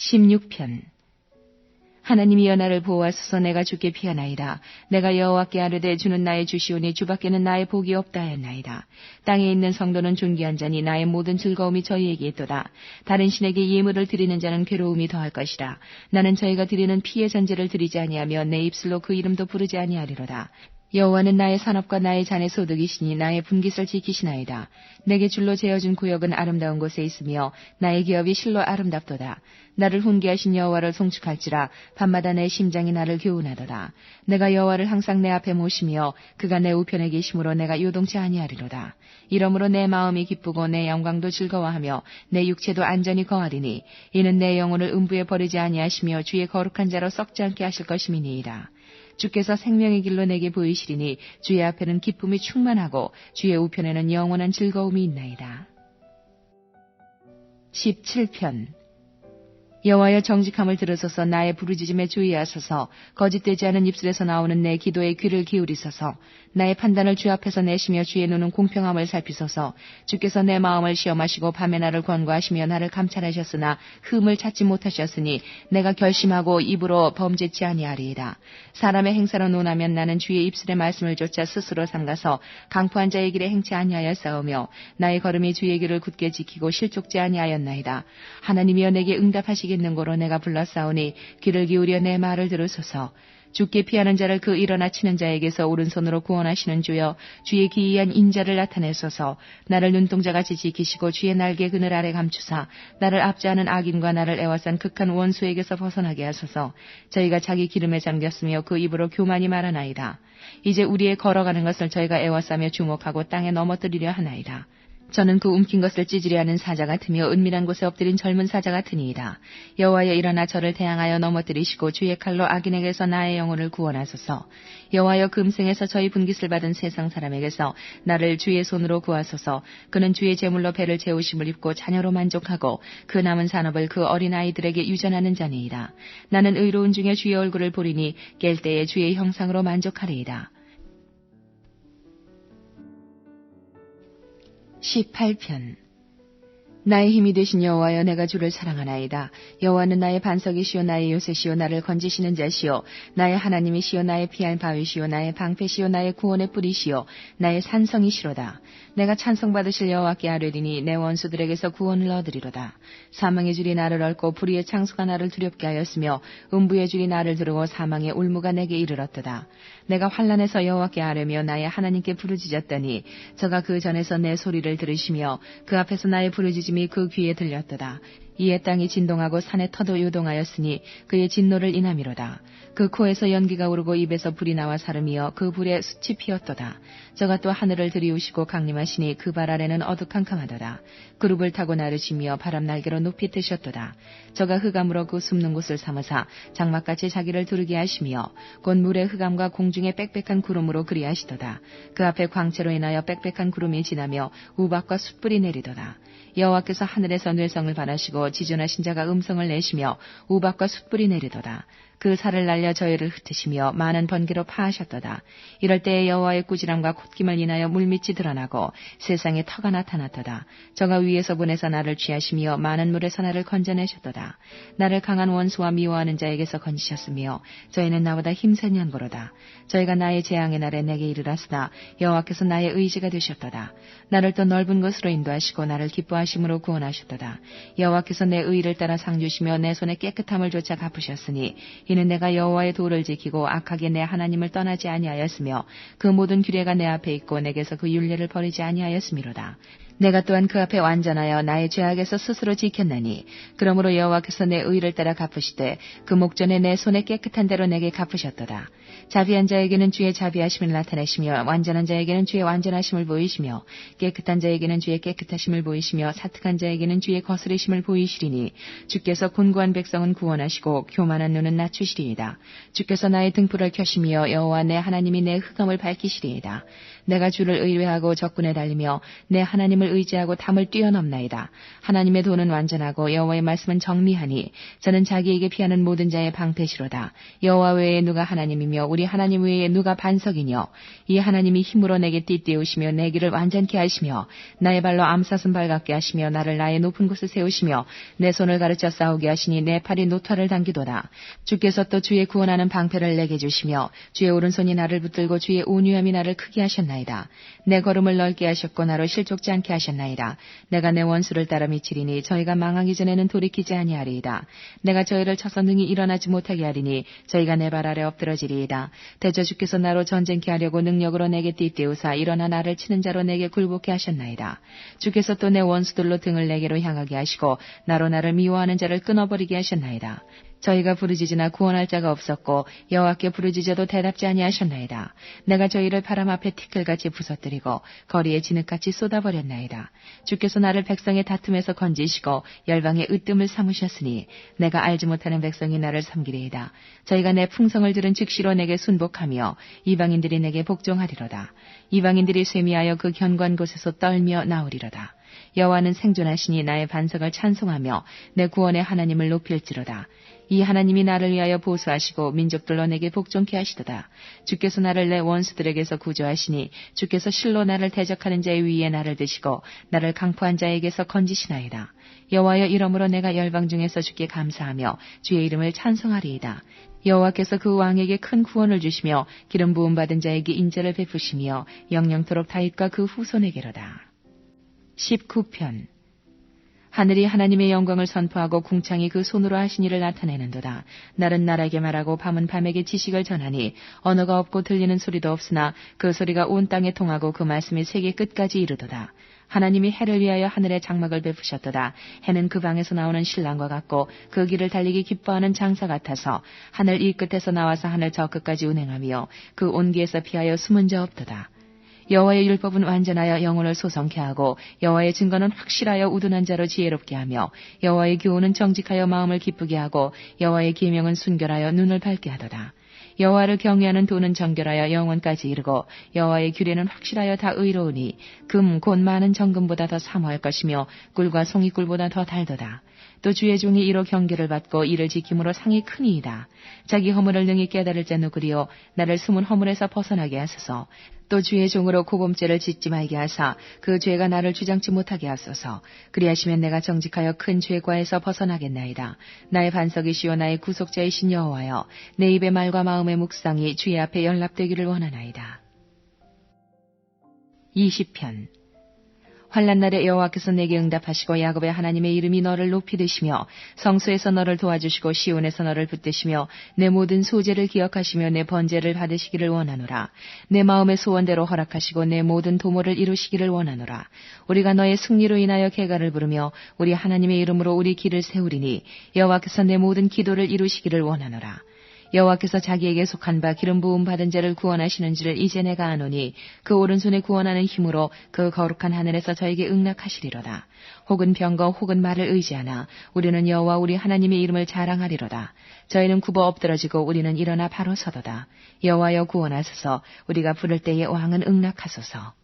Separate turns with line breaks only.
16편 하나님이 연하를 보호하소서 내가 주께 피하나이다. 내가 여호와께 아르되 주는 나의 주시오니 주밖에는 나의 복이 없다 하였나이다. 땅에 있는 성도는 존귀한 자니 나의 모든 즐거움이 저희에게 있도다. 다른 신에게 예물을 드리는 자는 괴로움이 더할 것이라. 나는 저희가 드리는 피의 전제를 드리지 아니하며 내 입술로 그 이름도 부르지 아니하리로다. 여호와는 나의 산업과 나의 잔의 소득이시니 나의 분깃을 지키시나이다. 내게 줄로 재어준 구역은 아름다운 곳에 있으며 나의 기업이 실로 아름답도다. 나를 훈계하신 여호와를 송축할지라 밤마다 내 심장이 나를 교훈하도다. 내가 여호와를 항상 내 앞에 모시며 그가 내 우편에 계심으로 내가 요동치 아니하리로다. 이러므로 내 마음이 기쁘고 내 영광도 즐거워하며 내 육체도 안전히 거하리니 이는 내 영혼을 음부에 버리지 아니하시며 주의 거룩한 자로 썩지 않게 하실 것임이니이다. 주께서 생명의 길로 내게 보이시리니 주의 앞에는 기쁨이 충만하고 주의 우편에는 영원한 즐거움이 있나이다. 17편 여호와여 정직함을 들으소서. 나의 부르짖음에 주의하소서. 거짓되지 않은 입술에서 나오는 내 기도에 귀를 기울이소서. 나의 판단을 주 앞에서 내시며 주의 눈은 공평함을 살피소서. 주께서 내 마음을 시험하시고 밤에 나를 권고하시며 나를 감찰하셨으나 흠을 찾지 못하셨으니 내가 결심하고 입으로 범죄치 아니하리이다. 사람의 행사로 논하면 나는 주의 입술의 말씀을 쫓아 스스로 삼가서 강포한 자의 길에 행치 아니하여 싸우며 나의 걸음이 주의 길을 굳게 지키고 실족지 아니하였나이다. 하나님이여 내게 응답하시 겠는 고로 내가 불러싸우니 귀를 기울여 내 말을 들으소서. 주께 피하는 자를 그 일어나 치는 자에게서 오른손으로 구원하시는 주여 주의 기이한 인자를 나타내소서. 나를 눈동자같이 지키시고 주의 날개 그늘 아래 감추사 나를 압제하는 악인과 나를 애워싼 극한 원수에게서 벗어나게 하소서. 저희가 자기 기름에 잠겼으며 그 입으로 교만이 말하나이다. 이제 우리의 걸어가는 것을 저희가 애워싸며 주목하고 땅에 넘어뜨리려 하나이다 저는 그 움킨 것을 찌질이 하는 사자 같으며 은밀한 곳에 엎드린 젊은 사자 같으니이다. 여호와여 일어나 저를 대항하여 넘어뜨리시고 주의 칼로 악인에게서 나의 영혼을 구원하소서. 여호와여 금생에서 저희 분깃을 받은 세상 사람에게서 나를 주의 손으로 구하소서. 그는 주의 제물로 배를 채우심을 입고 자녀로 만족하고 그 남은 산업을 그 어린 아이들에게 유전하는 자니이다. 나는 의로운 중에 주의 얼굴을 보리니 깰 때에 주의 형상으로 만족하리이다. 18편 나의 힘이 되신 여호와여 내가 주를 사랑하나이다. 여호와는 나의 반석이시오 나의 요새시오 나를 건지시는 자시오 나의 하나님이시오 나의 피할 바위시오 나의 방패시오 나의 구원의 뿌리시오 나의 산성이시로다. 내가 찬송받으실 여호와께 아뢰리니 내 원수들에게서 구원을 얻으리로다. 사망의 줄이 나를 얽고 불의의 창수가 나를 두렵게 하였으며 음부의 줄이 나를 두르고 사망의 울무가 내게 이르렀도다. 내가 환란에서 여호와께 아뢰며 나의 하나님께 부르짖었더니 저가 그 전에서 내 소리를 들으시며 그 앞에서 나의 부르짖 음이 그 귀에 들렸도다. 이에 땅이 진동하고 산의 터도 요동하였으니 그의 진노를 인함이로다. 그 코에서 연기가 오르고 입에서 불이 나와 사름이여 그 불에 숯이 피었도다. 저가 또 하늘을 들이우시고 강림하시니 그 발 아래는 어둑캄캄하도다. 그룹을 타고 나르시며 바람 날개로 높이 뜨셨도다. 저가 흑암으로 그 숨는 곳을 삼으사 장막같이 자기를 두르게 하시며 곧 물의 흑암과 공중의 빽빽한 구름으로 그리하시도다. 그 앞에 광채로 인하여 빽빽한 구름이 지나며 우박과 숯불이 내리도다. 여호와께서 하늘에서 뇌성을 바라시고 지존하 신 자가 음성을 내시며 우박과 숯불이 내리도다. 그 살을 날려 저희를 흩으시며 많은 번개로 파하셨도다. 이럴 때에 여호와의 꾸지람과 콧김을 인하여 물밑이 드러나고 세상에 터가 나타났도다. 저가 위에서 보내서 나를 취하시며 많은 물에서 나를 건져내셨도다. 나를 강한 원수와 미워하는 자에게서 건지셨으며 저희는 나보다 힘센 연고로다. 저희가 나의 재앙의 날에 내게 이르렀으나 여호와께서 나의 의지가 되셨도다. 나를 또 넓은 곳으로 인도하시고 나를 기뻐하심으로 구원하셨도다. 여호와께서 내 의를 따라 상 주시며 내 손에 깨끗함을 조차 갚으셨으니 이는 내가 여호와의 도를 지키고 악하게 내 하나님을 떠나지 아니하였으며 그 모든 규례가 내 앞에 있고 내게서 그 윤례를 버리지 아니하였음이로다. 내가 또한 그 앞에 완전하여 나의 죄악에서 스스로 지켰나니 그러므로 여호와께서 내 의를 따라 갚으시되 그 목전에 내 손에 깨끗한 대로 내게 갚으셨도다. 자비한 자에게는 주의 자비하심을 나타내시며 완전한 자에게는 주의 완전하심을 보이시며 깨끗한 자에게는 주의 깨끗하심을 보이시며 사특한 자에게는 주의 거스르심을 보이시리니 주께서 곤고한 백성은 구원하시고 교만한 눈은 낮추 시리이다. 주께서 나의 등불을 켜시며 여호와 내 하나님이 내 흑암을 밝히시리이다. 내가 주를 의뢰하고 적군에 달리며 내 하나님을 의지하고 담을 뛰어넘나이다. 하나님의 도는 완전하고 여호와의 말씀은 정미하니 저는 자기에게 피하는 모든 자의 방패시로다. 여호와 외에 누가 하나님이며 우리 하나님 외에 누가 반석이뇨. 이 하나님이 힘으로 내게 띠띠우시며 내 길을 완전케 하시며 나의 발로 암사슴 발같게 하시며 나를 나의 높은 곳에 세우시며 내 손을 가르쳐 싸우게 하시니 내 팔이 노타를 당기도다. 주께서 또 주의 구원하는 방패를 내게 주시며 주의 오른손이 나를 붙들고 주의 온유함이 나를 크게 하셨나이 다. 내 걸음을 넓게 하셨고 나로 실족지 않게 하셨나이다. 내가 내 원수를 따라 미치리니 저희가 망하기 전에는 돌이키지 아니하리이다. 내가 저희를 쳐서 능히 일어나지 못하게 하리니 저희가 내 발 아래 엎드러지리이다. 대저 주께서 나로 전쟁케 하려고 능력으로 내게 띠띠우사 일어나 나를 치는 자로 내게 굴복케 하셨나이다. 주께서 또 내 원수들로 등을 내게로 향하게 하시고 나로 나를 미워하는 자를 끊어버리게 하셨나이다. 저희가 부르짖으나 구원할 자가 없었고 여호와께 부르짖어도 대답지 아니하셨나이다. 내가 저희를 바람 앞에 티끌같이 부서뜨리고 거리에 진흙같이 쏟아버렸나이다. 주께서 나를 백성의 다툼에서 건지시고 열방의 으뜸을 삼으셨으니 내가 알지 못하는 백성이 나를 섬기리이다. 저희가 내 풍성을 들은 즉시로 내게 순복하며 이방인들이 내게 복종하리로다. 이방인들이 쇠미하여 그 견관 곳에서 떨며 나오리로다. 여호와는 생존하시니 나의 반석을 찬송하며 내 구원의 하나님을 높일지로다. 이 하나님이 나를 위하여 보수하시고 민족들로 내게 복종케 하시도다. 주께서 나를 내 원수들에게서 구조하시니 주께서 실로 나를 대적하는 자의 위에 나를 드시고 나를 강포한 자에게서 건지시나이다. 여호와여 이러므로 내가 열방 중에서 주께 감사하며 주의 이름을 찬송하리이다. 여호와께서 그 왕에게 큰 구원을 주시며 기름 부음 받은 자에게 인자를 베푸시며 영영토록 다윗과 그 후손에게로다. 19편 하늘이 하나님의 영광을 선포하고 궁창이 그 손으로 하신 일을 나타내는도다. 날은 날에게 말하고 밤은 밤에게 지식을 전하니 언어가 없고 들리는 소리도 없으나 그 소리가 온 땅에 통하고 그 말씀이 세계 끝까지 이르도다. 하나님이 해를 위하여 하늘에 장막을 베푸셨도다. 해는 그 방에서 나오는 신랑과 같고 그 길을 달리기 기뻐하는 장사 같아서 하늘 이 끝에서 나와서 하늘 저 끝까지 운행하며 그 온기에서 피하여 숨은 자 없도다. 여호와의 율법은 완전하여 영혼을 소성케 하고 여호와의 증거는 확실하여 우둔한 자로 지혜롭게 하며 여호와의 교훈은 정직하여 마음을 기쁘게 하고 여호와의 계명은 순결하여 눈을 밝게 하도다. 여호와를 경외하는 도는 정결하여 영원까지 이르고 여호와의 규례는 확실하여 다 의로우니 금 곧 많은 정금보다 더 사모할 것이며 꿀과 송이꿀보다 더 달도다. 또 주의 종이 이로 경계를 받고 이를 지킴으로 상이 크니이다. 자기 허물을 능히 깨달을 자 누구리요 나를 숨은 허물에서 벗어나게 하소서. 또 주의 종으로 고범죄를 짓지 말게 하사 그 죄가 나를 주장치 못하게 하소서. 그리하시면 내가 정직하여 큰 죄과에서 벗어나겠나이다. 나의 반석이시오 나의 구속자이신 여호와여 내 입의 말과 마음의 묵상이 주의 앞에 연락되기를 원하나이다. 20편 환란 날에 여호와께서 내게 응답하시고 야곱의 하나님의 이름이 너를 높이 드시며 성소에서 너를 도와주시고 시온에서 너를 붙드시며 내 모든 소재를 기억하시며 내 번제를 받으시기를 원하노라. 내 마음의 소원대로 허락하시고 내 모든 도모를 이루시기를 원하노라. 우리가 너의 승리로 인하여 개가를 부르며 우리 하나님의 이름으로 우리 길을 세우리니 여호와께서 내 모든 기도를 이루시기를 원하노라. 여호와께서 자기에게 속한 바 기름 부음 받은 자를 구원하시는지를 이제 내가 아노니 그 오른손에 구원하는 힘으로 그 거룩한 하늘에서 저에게 응낙하시리로다. 혹은 병거 혹은 말을 의지하나 우리는 여호와 우리 하나님의 이름을 자랑하리로다. 저희는 굽어 엎드러지고 우리는 일어나 바로 서도다. 여호와여 구원하소서 우리가 부를 때에 왕은 응낙하소서.